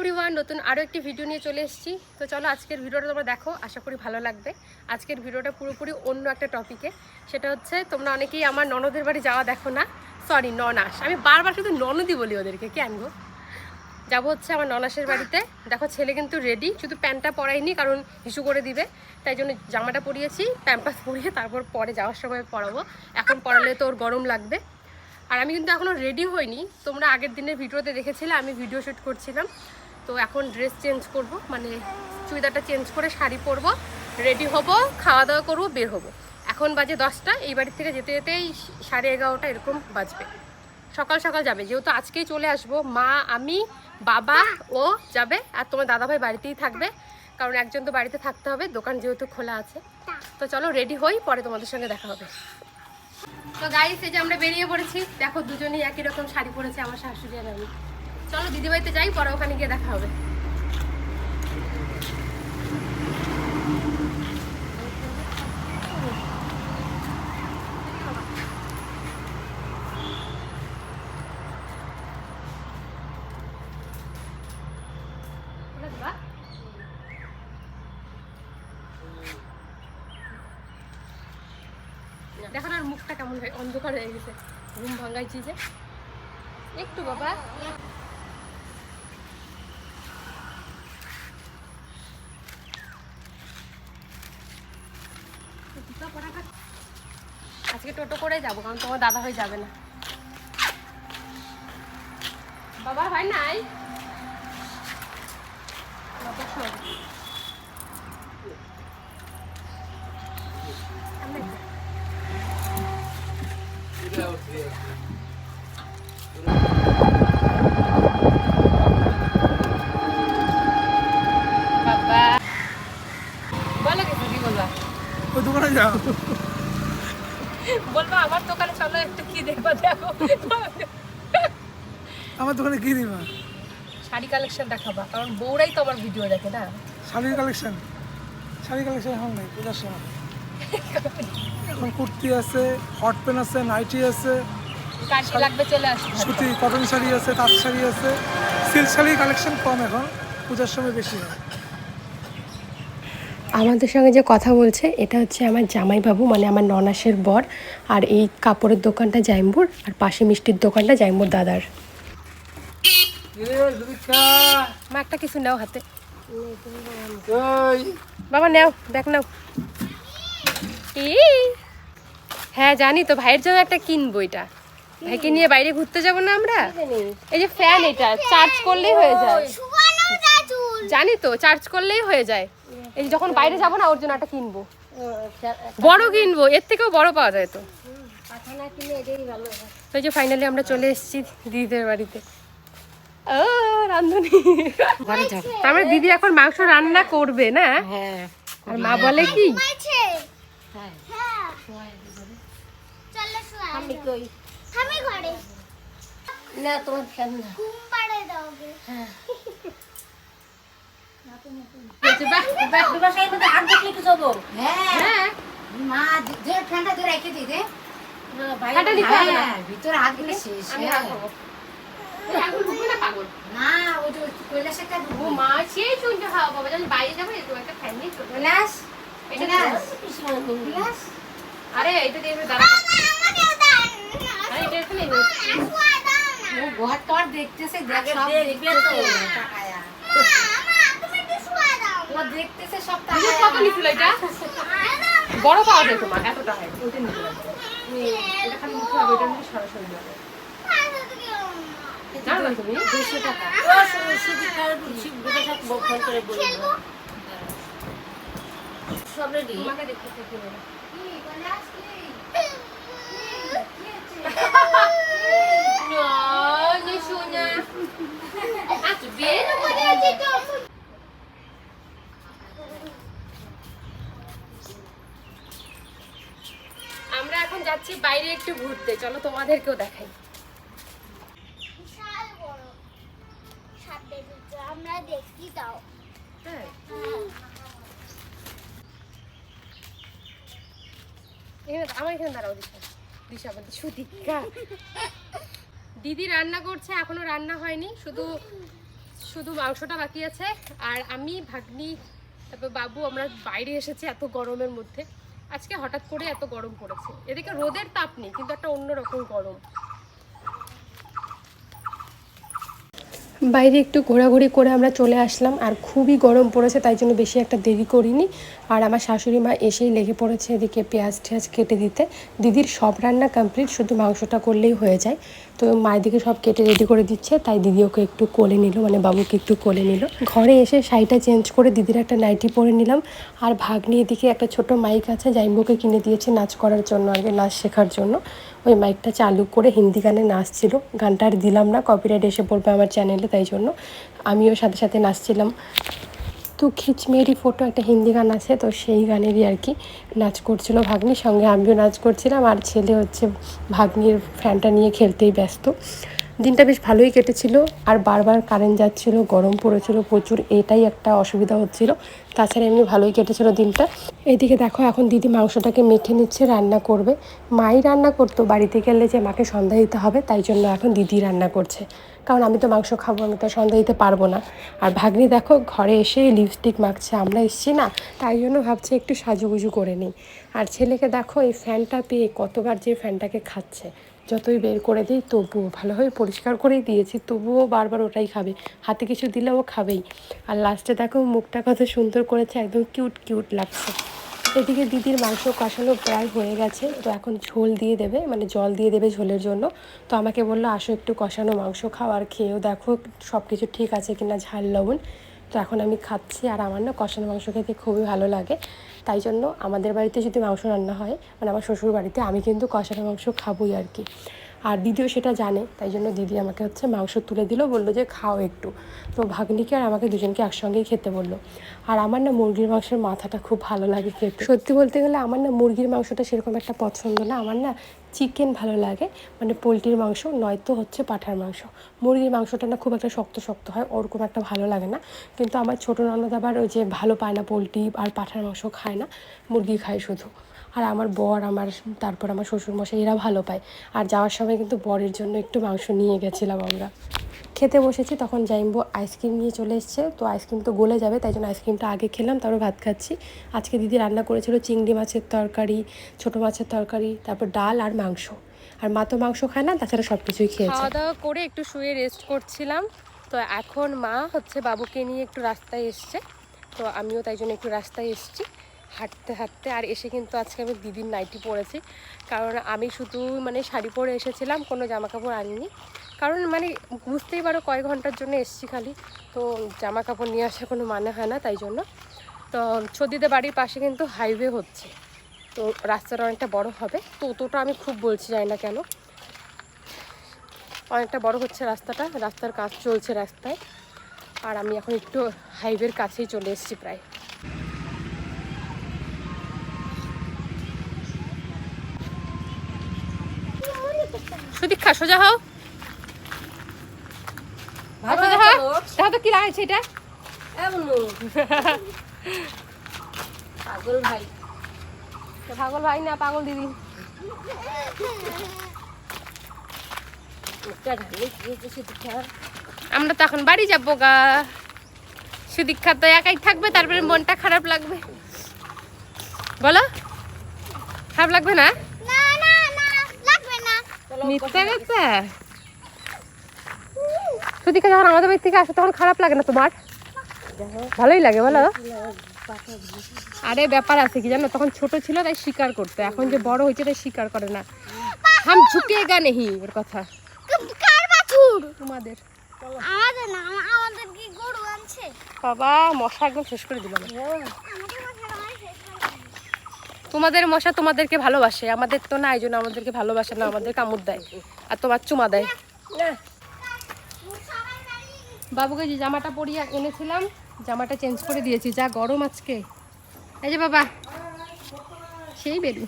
Everyone নতুন আরও একটি ভিডিও নিয়ে চলে এসেছি। তো চলো আজকের ভিডিওটা তোমরা দেখো, আশা করি ভালো লাগবে। আজকের ভিডিওটা পুরোপুরি অন্য একটা টপিকে সেটা হচ্ছে, তোমরা অনেকেই আমার ননদের বাড়ি যাওয়া দেখো না। সরি ননাস। আমি বারবার শুধু ননদই বলি ওদেরকে, কেন গো? যাব হচ্ছে আমার ননাসের বাড়িতে। দেখো, ছেলে কিন্তু রেডি শুধু প্যান্টটা পরাইনি কারণ হিসু করে দিবে। তাই জন্য জামাটা পরিয়েছি প্যাম্পাস পরিয়ে তারপর পরে যাওয়ার সময় পরাবো। এখন পরালে তো ওর গরম লাগবে। আর আমি কিন্তু এখনও রেডি হইনি। তোমরা আগের দিনের ভিডিওতে দেখেছিলে, আমি ভিডিও শ্যুট করছিলাম। তো এখন ড্রেস চেঞ্জ করব মানে চুড়িদারটা চেঞ্জ করে শাড়ি পরবো রেডি হব, খাওয়া দাওয়া করব, বের হব। এখন বাজে দশটা, এই বাড়ি থেকে যেতে যেতেই সাড়ে এগারোটা এরকম বাজবে। সকাল সকাল যাবে, যেহেতু আজকেই চলে আসব, মা, আমি, বাবা, ও যাবে, আর তোমার দাদাভাই বাড়িতেই থাকবে, কারণ একজন তো বাড়িতে থাকতে হবে, দোকান যেহেতু খোলা আছে। তো চলো রেডি হই, পরে তোমাদের সঙ্গে দেখা হবে। তো গাইস এই যে আমরা বেরিয়ে পড়েছি, দেখো দুজনেই একই রকম শাড়ি পরেছে, আমার শাশুড়ি আর আমি। চলো দিদিবাড়িতে যাই, পরে ওখানে গিয়ে দেখা হবে। দেখো না, মুখটা কেমন হয় অন্ধকার হয়ে গেছে। ঘুম ভাঙাইছি যে। একটু বাবা। আজকে টোটো করে যাব, কারণ তোমার দাদা হয়ে যাবে না। বাবা, ভাই নাই? বাবা বলো কি বলবা? দোকানে যাও। বলব আমার দোকানে চলো একটু কি দেখবা দেখো। আমার দোকানে কি দিবা শাড়ি কালেকশন দেখাবা কারণ বউরাই তো আমার ভিডিও দেখে না? শাড়ির কালেকশন শাড়ি কালেকশন এখন নেই পূজার সময়। এখন কুর্তি আছে হট প্যান্ট আছে নাইটি আছে। লাগবে চলে আসবে সুতি কটন শাড়ি আছে তাঁত শাড়ি আছে। সিল্ক শাড়ির কালেকশন কম এখন পূজার সময় বেশি হয়। আমাদের সঙ্গে যে কথা বলছে এটা হচ্ছে আমার জামাইবাবু মানে আমার ননাসের বর আর এই কাপড়ের দোকানটা জাইম্বুর আর পাশে মিষ্টির দোকানটা জাইম্বুর দাদার। মা একটা কিছু নাও হাতে। বাবা নাও দেখ নাও। হ্যাঁ জানি তো ভাইয়ের জন্য একটা কিনবো এটা। ভাইকে নিয়ে বাইরে ঘুরতে যাব না আমরা? এই যে ফ্যান এটা চার্জ করলেই হয়ে যায়। জানি তো চার্জ করলেই হয়ে যায়। এই যে যখন বাইরে যাব না ওর জন্য একটা কিনবো। বড় কিনবো এর থেকেও বড় পাওয়া যায় তো। তো এই যে ফাইনালি আমরা চলে এসেছি দিদিদের বাড়িতে। ও রান্ধুনি তার মানে দিদি এখন মাংস রান্না করবে না? হ্যাঁ আর মা বলে কি? আমি কই? আমি ঘরে। না তোমার ঘুম পাড়ে যাব হ্যাঁ। আরে এটা দিয়ে ঘর তোর দেখতেছে দেখ সব দেখতেছে। তাকায়া। মা তুমি একটু শুয়া দাও ও দেখতেছে সব কত নিছিল এটা? বড় পাওয়া যায় তোমার এতটা হয় ওইটা নিতে লাগবে এটা খালি মুখে হবে এটা নিয়ে সরাসরি যাবে জানো না তুমি? দুশো টাকা। ও সু- সুজি খাওয়ার সব ফোন করে বলব সব রেডি তোমাকে দেখতে থেকে নেবে No, no sunya. Tu bien? আমরা এখন যাচ্ছি বাইরে একটু ঘুরতে। চলো তোমাদেরকেও দেখাই। আমরা দেখি হ্যাঁ। আমার এখানে দাঁড়াও দিশা। দিশা বলতে সুদীক্ষা। দিদি রান্না করছে এখনও রান্না হয়নি। শুধু শুধু মাংসটা বাকি আছে। আর আমি ভাগ্নি তারপর বাবু আমরা বাইরে এসেছি এত গরমের মধ্যে। আজকে হঠাৎ করে এত গরম পড়েছে। এদিকে রোদের তাপ নেই কিন্তু একটা অন্যরকম গরম। বাইরে একটু ঘোরাঘুরি করে আমরা চলে আসলাম আর খুবই গরম পড়েছে, তাই জন্য বেশি একটা দেরি করিনি। আর আমার শাশুড়ি মা এসেই লেগে পড়েছে এদিকে পেঁয়াজ টেয়াজ কেটে দিতে। দিদির সব রান্না কমপ্লিট শুধু মাংসটা করলেই হয়ে যায়। তো মায়ের দিকে সব কেটে রেডি করে দিচ্ছে, তাই দিদি ওকে একটু কোলে নিল মানে বাবুকে একটু কোলে নিল। ঘরে এসে শাড়িটা চেঞ্জ করে দিদির একটা নাইটি পরে নিলাম। আর ভাগ্নি এদিকে একটা ছোট মাইক আছে, জাইম্বুকে কিনে দিয়েছে নাচ করার জন্য কি, নাচ শেখার জন্য। ওই মাইকটা চালু করে হিন্দি গানে নাচছিল। গানটা আর দিলাম না কপিরাইট এসে পড়বে আমার চ্যানেলে তাই জন্য আমিও সাথে সাথে নাচছিলাম। তো খিচ মেরি ফটো একটা হিন্দি গান আছে, তো সেই গানেরই আর কি নাচ করছিল ভাগ্নির সঙ্গে। আমিও নাচ করছিলাম, আর ছেলে হচ্ছে ভাগ্নির ফ্যানটা নিয়ে খেলতেই ব্যস্ত। দিনটা বেশ ভালোই কেটেছিল আর বারবার কারেন্ট যাচ্ছিল, গরম পড়েছিল প্রচুর, এটাই একটা অসুবিধা হচ্ছিল। তাছাড়া এমনি ভালোই কেটেছিল দিনটা। এদিকে দেখো এখন দিদি মাংসটাকে মেখে নিচ্ছে, রান্না করবে। মাই রান্না করতো, বাড়িতে গেলে যে মাকে সন্ধ্যা দিতে হবে, তাই জন্য এখন দিদি রান্না করছে। কারণ আমি তো মাংস খাব, আমি তো সন্ধ্যা দিতে পারব না। আর ভাগ্নি দেখো ঘরে এসে লিপস্টিক মাখছে, আমরা এসছি না, তাই জন্য ভাবছি একটু সাজুগুজু করে নিই। আর ছেলেকে দেখো এই ফ্যানটা পেয়ে কতবার যে ফ্যানটাকে খাচ্ছে। যতই বের করে দিই, তবুও ভালোভাবে পরিষ্কার করেই দিয়েছি। তবুও বারবার ওটাই খাবে। হাতে কিছু দিলে ও খাবেই। আর লাস্টে দেখো, মুখটা কত সুন্দর করেছে, একদম কিউট কিউট লাগছে। এদিকে দিদির মাংস কষানো প্রায় হয়ে গেছে। তো এখন ঝোল দিয়ে দেবে মানে জল দিয়ে দেবে ঝোলের জন্য। তো আমাকে বলল, আসো একটু কষানো মাংস খাও আর খেয়েও দেখো সব কিছু ঠিক আছে কিনা ঝাল, লবণ। তো এখন আমি খাচ্ছি। আর আমার না কষানো মাংস খেতে খুবই ভালো লাগে। তাই জন্য আমাদের বাড়িতে যদি মাংস রান্না হয় মানে আমার শ্বশুর বাড়িতে আমি কিন্তু কষাটা মাংস খাবোই আর কি। আর দিদিও সেটা জানে, তাই জন্য দিদি আমাকে হচ্ছে মাংস তুলে দিল, বলল যে খাও একটু। তো ভাগ্নিকে আর আমাকে দুজনকে একসঙ্গেই খেতে বলল। আর আমার না মুরগির মাংসের মাথাটা খুব ভালো লাগে খেতে। সত্যি বলতে গেলে আমার না মুরগির মাংসটা সেরকম একটা পছন্দ না, আমার না চিকেন ভালো লাগে মানে পোলট্রির মাংস, নয়তো হচ্ছে পাঠার মাংস। মুরগির মাংসটা না খুব একটা শক্ত শক্ত হয়, ওরকম একটা ভালো লাগে না। কিন্তু আমার ছোটো ননদ আবার ওই যে ভালো পায় না পোলট্রি আর পাঠার মাংস খায় না, মুরগি খায় শুধু। আর আমার বর, আমার তারপর আমার শ্বশুরমশাই, এরা ভালো পায়। আর যাওয়ার সময় কিন্তু বরের জন্য একটু মাংস নিয়ে গেছিলাম আমরা। খেতে বসেছি, তখন জাইম্বো আইসক্রিম নিয়ে চলে এসছে। তো আইসক্রিম তো গলে যাবে, তাই জন্য আইসক্রিমটা আগে খেলাম, তারপর ভাত খাচ্ছি। আজকে দিদি রান্না করেছিল চিংড়ি মাছের তরকারি, ছোটো মাছের তরকারি, তারপর ডাল আর মাংস। আর মা তো মাংস খায় না, তাছাড়া সব কিছুই খেয়েছে। খাওয়া দাওয়া করে একটু শুয়ে রেস্ট করছিলাম। তো এখন মা হচ্ছে বাবুকে নিয়ে একটু রাস্তায় এসছে। তো আমিও তাই জন্য একটু রাস্তায় এসেছি। হাঁটতে হাঁটতে আর এসে কিন্তু আজকে আমি দিদির নাইটি পরেছি কারণ আমি শুধু মানে শাড়ি পরে এসেছিলাম, কোনো জামা কাপড় আনিনি। কারণ মানে বুঝতেই পারো কয়েক ঘণ্টার জন্য এসছি খালি। তো জামা কাপড় নিয়ে আসার কোনো মানে হয় না তাই জন্য। তো ছদিদের বাড়ির পাশে কিন্তু হাইওয়ে হচ্ছে। তো রাস্তাটা অনেকটা বড় হবে। তো অতটা আমি খুব বলছি যাই না কেন। অনেকটা বড় হচ্ছে রাস্তাটা, রাস্তার কাজ চলছে রাস্তায়। আর আমি এখন একটু হাইওয়ের কাছেই চলে এসেছি প্রায়। সুদীক্ষা সোজা হও। ভালো সোজা হও। দেখো তো কি লাগাইছে এটা। পাগল ভাই। পাগল ভাই না পাগল দিদি। আমরা তো এখন বাড়ি যাব গা। সুদীক্ষা তো একাই থাকবে তারপরে মনটা খারাপ লাগবে। বলো খারাপ লাগবে না? মিথ্যা কথা সুদীক্ষা যখন আমাদের বাড়ি থেকে আসে তখন খারাপ লাগে না তোমার? ভালোই লাগে বলো। আরে ব্যাপার আছে কি জানো? তখন ছোট ছিল তাই স্বীকার করতো। এখন যে বড় হয়েছে তাই স্বীকার করে না। হাম ঝুঁকে গা নেহি ওর কথা। তোমাদের। বাবা মশা একদম শেষ করে দিল আমাদের বাছুর আমার শেষ করে দিল। তোমাদের মশা তোমাদেরকে ভালোবাসে। আমাদের তো না, এই জন্য আমাদেরকে ভালোবাসে না, আমাদের কামড় দেয় আর তোমার চুমা দেয়। বাবুকে যে জামাটা পরিয়া এনেছিলাম, জামাটা চেঞ্জ করে দিয়েছি, যা গরম আজকে। এই যে বাবা, সেই বেরু